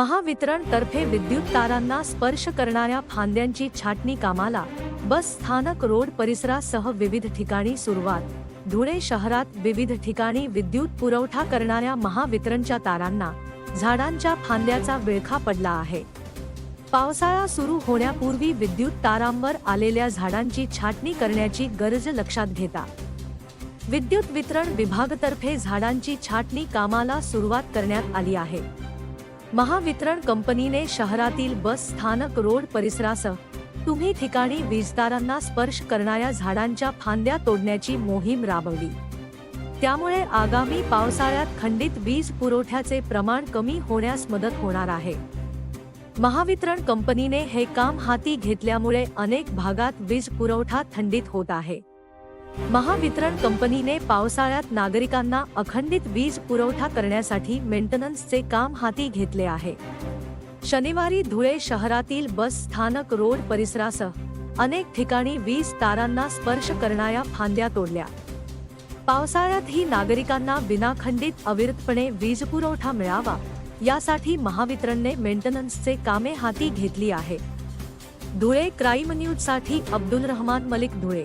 महावितरण तर्फे विद्युत तारांना स्पर्श करणाऱ्या फांद्यांची छाटणी कामाला बस स्थानक रोड परिसरासह विविध ठिकाणी सुरुवात. धुळे शहरात विविध ठिकाणी विद्युत पुरवठा करणाऱ्या महावितरणच्या तारांना झाडांच्या फांद्याचा विळखा पडला आहे. पावसाळा सुरू होण्यापूर्वी विद्युत तारांवर आलेल्या झाडांची छाटणी करण्याची गरज लक्षात घेता. विद्युत वितरण विभागातर्फे झाडांची छाटणी कामाला सुरुवात करण्यात आली आहे. महावितरण कंपनीने शहरातील बस स्थानक रोड परिसरासह तुम्ही ठिकाणी वीजदारांना स्पर्श करणाऱ्या झाडांच्या फांद्या तोडण्याची मोहीम राबवली. त्यामुळे आगामी पावसाळ्यात खंडित वीज पुरवठ्याचे प्रमाण कमी होण्यास मदत होणार आहे. महावितरण कंपनीने हे काम हाती घेतल्यामुळे अनेक भागात वीज पुरवठा थंडित होत आहे. महावितरण कंपनीने पावसाळ्यात नागरिकांना अखंडित वीज पुरवठा करण्यासाठी मेंटेनन्सचे काम हाती घेतले आहे. शनिवारी धुळे शहरातील बस स्थानक रोड परिसरासह अनेक ठिकाणी वीज तारांना स्पर्श करणाऱ्या फांद्या तोडल्या. पावसाळ्यातही नागरिकांना विनाखंडित अविरतपणे वीज पुरवठा मिळावा यासाठी महावितरणने मेंटेनन्सचे कामे हाती घेतली आहे. धुळे क्राईम न्यूजसाठी अब्दुल रहमान मलिक धुळे.